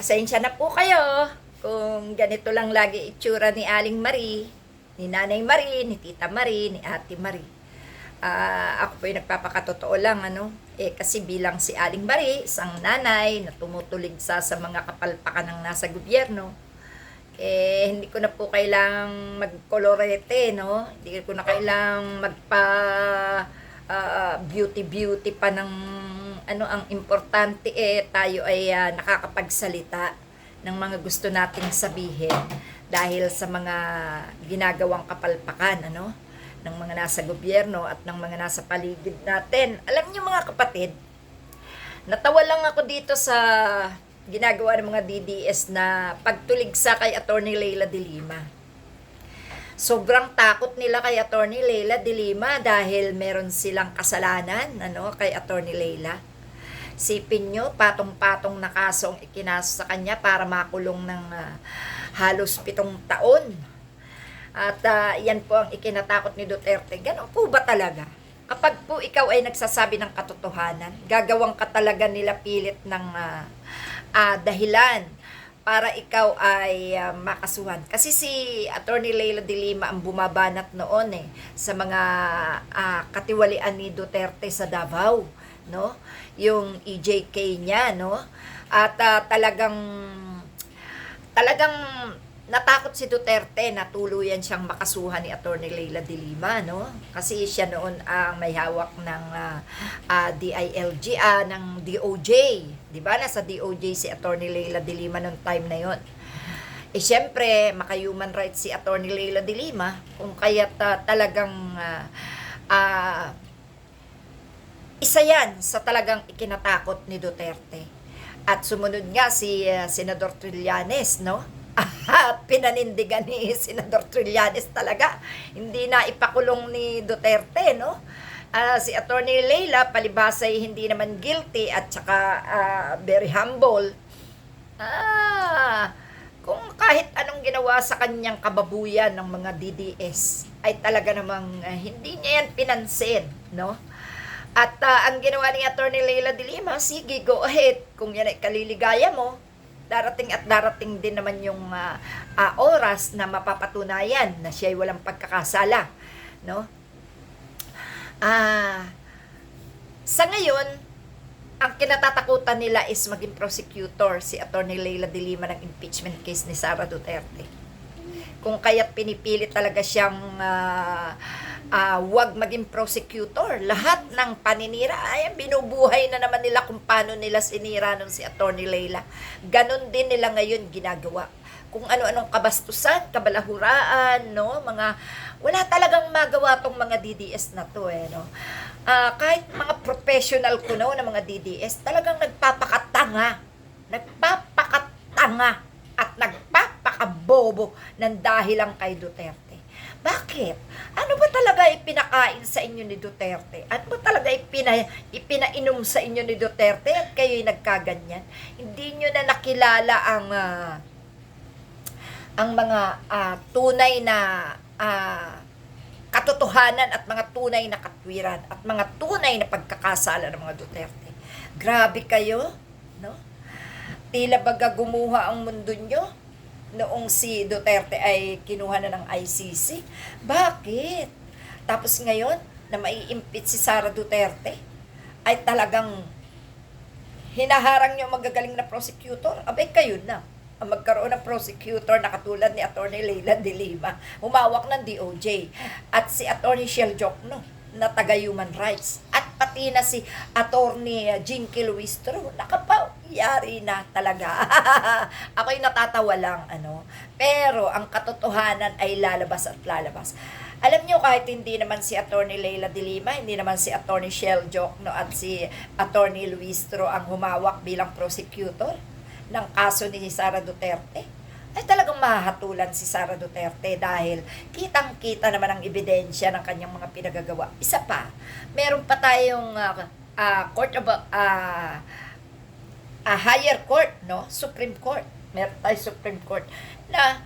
Pasensya na po kayo kung ganito lang lagi itsura ni Aling Marie, ni Nanay Marie, ni Tita Marie, ni Ate Marie. Ah, ako po yung nagpapakatotoo lang, ano, eh, kasi bilang si Aling Marie, isang nanay na tumutulig sa, mga kapalpakan ng nasa gobyerno, eh, hindi ko na po kailang magkolorete, no? Hindi ko na kailang magpa ah, beauty-beauty pa ng ano ang importante eh tayo ay ah, nakakapagsalita ng mga gusto nating sabihin dahil sa mga ginagawang kapalpakan ano ng mga nasa gobyerno at ng mga nasa paligid natin. Alam niyo mga kapatid, natawa lang ako dito sa ginagawa ng mga DDS na pagtuligsa kay Attorney Leila de Lima. Sobrang takot nila kay Attorney Leila de Lima dahil meron silang kasalanan ano, kay Attorney Leila. Sipin nyo, patong-patong na kaso ang ikinaso sa kanya para makulong ng ah, halos pitong taon. At ah, yan po ang ikinatakot ni Duterte. Ganon po ba talaga? Kapag po ikaw ay nagsasabi ng katotohanan, gagawang ka talaga nila pilit ng ah, ah, dahilan para ikaw ay ah, makasuhan. Kasi si Attorney Leila de Lima ang bumabanat noon eh sa mga ah, katiwalian ni Duterte sa Davao, no? Yung EJK niya, no? At ah, talagang talagang natakot si Duterte na tuluyan siyang makasuhan ni Attorney Leila de Lima, no? Kasi siya noon ang may hawak ng ah, ah, DILG, ah, ng DOJ. Di ba? Nasa DOJ si Attorney Leila de Lima noong time na yon. Eh, syempre, maka-human rights si Attorney Leila de Lima, kung kaya talagang ah, ah, isa yan sa talagang ikinatakot ni Duterte. At sumunod nga si ah, Senador Trillanes, no? Pinanindigan ni Senador Trillanes talaga. Hindi na ipakulong ni Duterte, no? Ah, si Attorney Leila, palibhasa ay hindi naman guilty at saka ah, very humble. Ah, kung kahit anong ginawa sa kanyang kababuyan ng mga DDS, ay talaga namang ah, hindi niya yan pinansin, no? At ah, ang ginawa ni Attorney Leila de Lima, sige, go ahead. Kung yan ay kaliligaya mo, darating at darating din naman yung ah, ah, oras na mapapatunayan na siya ay walang pagkakasala. No? Ah, sa ngayon, ang kinatatakutan nila is maging prosecutor si Attorney Leila de Lima ng impeachment case ni Sara Duterte. Kung kaya't pinipilit talaga siyang ah, ah, wag maging prosecutor. Lahat ng paninira, ay binubuhay na naman nila kung paano nila sinira nung si Attorney Leila. Ganon din nila ngayon ginagawa. Kung ano-anong kabastusan, kabalahuraan, no? Mga, wala talagang magawa tong mga DDS na to, eh, no? Ah, kahit mga professional ko no, ng mga DDS, talagang nagpapakatanga. Nagpapakatanga at nagpapakabobo ng dahil lang kay Duterte. Bakit? Ano ba talaga ipinakain sa inyo ni Duterte? Ano ba talaga ipina, ipinainom sa inyo ni Duterte at kayo'y nagkaganyan? Hindi nyo na nakilala ang ah, ang mga ah, tunay na ah, katotohanan at mga tunay na katwiran at mga tunay na pagkakasala ng mga Duterte. Grabe kayo, no? Tila baga gumuha ang mundo nyo noong si Duterte ay kinuha na ng ICC. Bakit? Tapos ngayon, na mai-impeach si Sara Duterte, ay talagang hinaharang ang magagaling na prosecutor. Abay, kayo na. Ang magkaroon ng prosecutor na katulad ni Attorney Leila de Lima, humawak ng DOJ, at si Attorney Shell Jokno, na taga human rights, at pati na si Attorney Jinky Luistro, nakapayari na talaga. Ako'y natatawa lang, ano. Pero ang katotohanan ay lalabas at lalabas. Alam nyo, kahit hindi naman si Attorney Leila de Lima, hindi naman si Attorney Shell Jokno at si Attorney Luistro ang humawak bilang prosecutor, ng kaso ni Sara Duterte, ay talagang mahatulan si Sara Duterte dahil kitang-kita naman ang ebidensya ng kanyang mga pinagagawa. Isa pa, meron pa tayong ah, ah, court of ah, ah, higher court, no? Supreme Court. Meron tayo Supreme Court na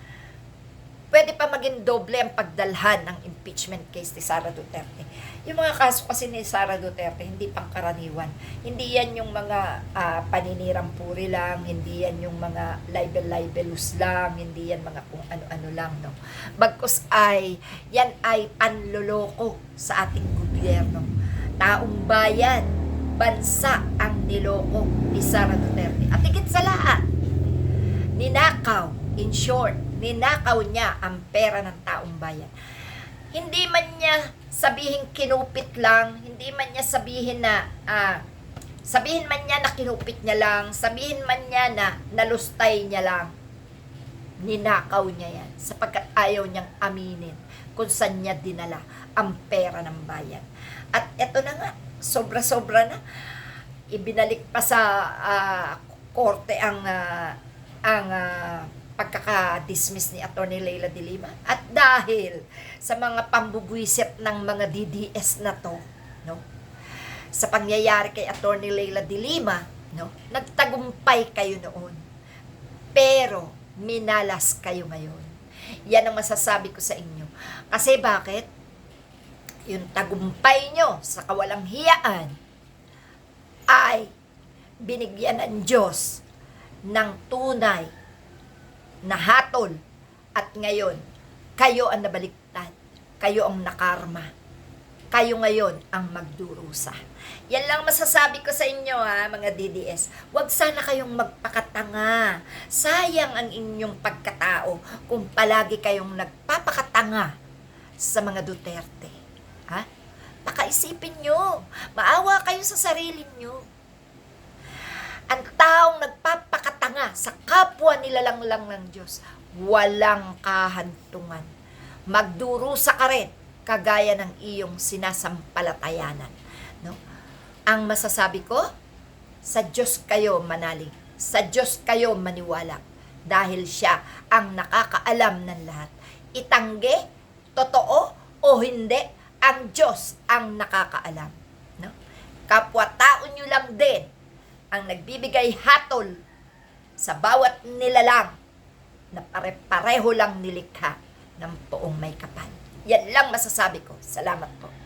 pwede pa maging doble ang pagdalhan ng impeachment case ni Sara Duterte. Yung mga kaso kasi ni Sara Duterte, hindi pangkaraniwan. Hindi yan yung mga ah, paninirang puri lang, hindi yan yung mga libel-libelous lang, hindi yan mga kung ano-ano lang, no. Bagkus ay, yan ay panloloko sa ating gobyerno. Taong bayan, bansa ang niloko ni Sara Duterte. At higit sa lahat, ninakaw, in short, ninakaw niya ang pera ng taong bayan. Hindi man niya sabihin kinupit lang, hindi man niya sabihin na, ah, sabihin man niya na kinupit niya lang, sabihin man niya na nalustay niya lang, ninakaw niya yan sapagkat ayaw niyang aminin kung saan niya dinala ang pera ng bayan. At eto na nga, sobra-sobra na. Ibinalik pa sa ah, korte ang ah, ang ah, pagkaka-dismiss ni Attorney Leila de Lima. At dahil sa mga pambubwisit ng mga DDS na to, no? Sa pangyayari kay Attorney Leila de Lima, no? Nagtagumpay kayo noon. Pero minalas kayo ngayon. Yan ang masasabi ko sa inyo. Kasi bakit? Yung tagumpay nyo sa kawalang hiyaan ay binigyan ng Diyos ng tunay na hatol. At ngayon kayo ang nabaliktad. Kayo ang nakarma. Kayo ngayon ang magdurusa. Yan lang masasabi ko sa inyo ha mga DDS huwag sana kayong magpakatanga. Sayang ang inyong pagkatao kung palagi kayong nagpapakatanga sa mga Duterte ha pakaisipin nyo maawa kayo sa sarili nyo ang taong nagpapakatanga sa kapwa nilalanglang ng Diyos, walang kahantungan. Magdurusa ka rin, kagaya ng iyong sinasampalatayanan. No? Ang masasabi ko, sa Diyos kayo manalig. Sa Diyos kayo maniwala. Dahil siya ang nakakaalam ng lahat. Itangge, totoo o hindi, ang Diyos ang nakakaalam. No? Kapwa-tao nyo lang din ang nagbibigay hatol sa bawat nilalang na pare-pareho lang nilikha ng poong may kapal. Yan lang masasabi ko. Salamat po.